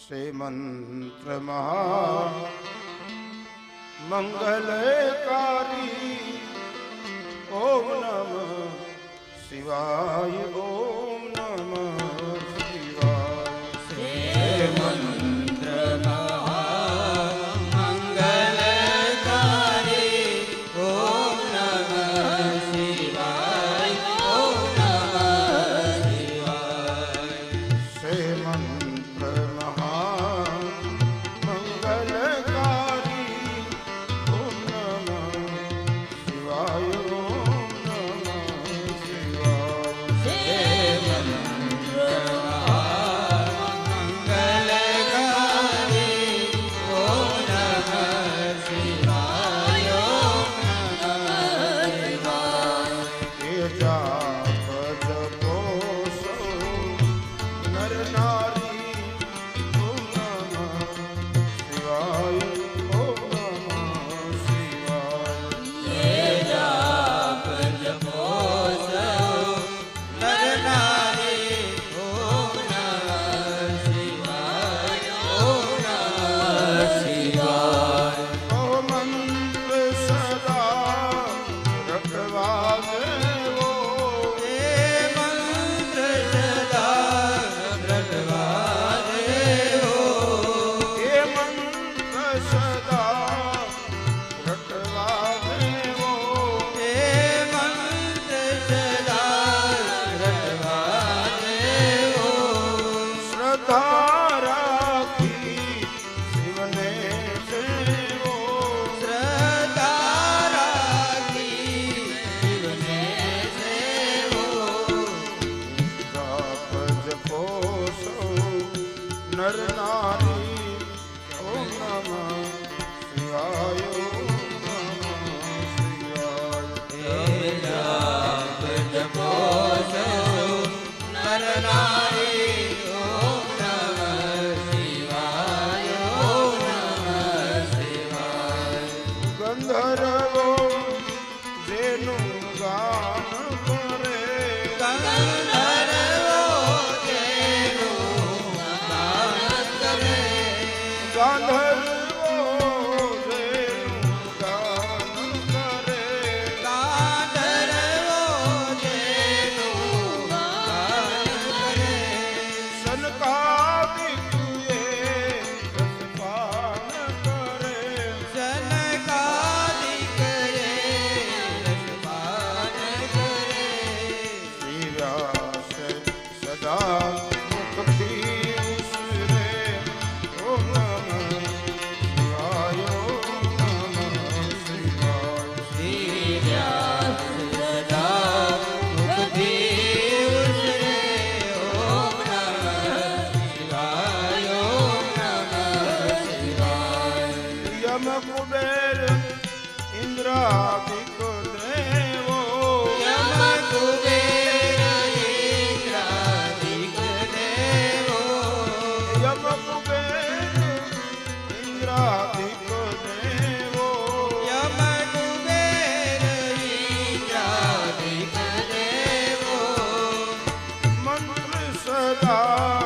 श्री मंत्र महा मङ्गलकारी ओम नमः शिवाय ॐ नमः शिवाय श्रीमन्त्र ગામ રામ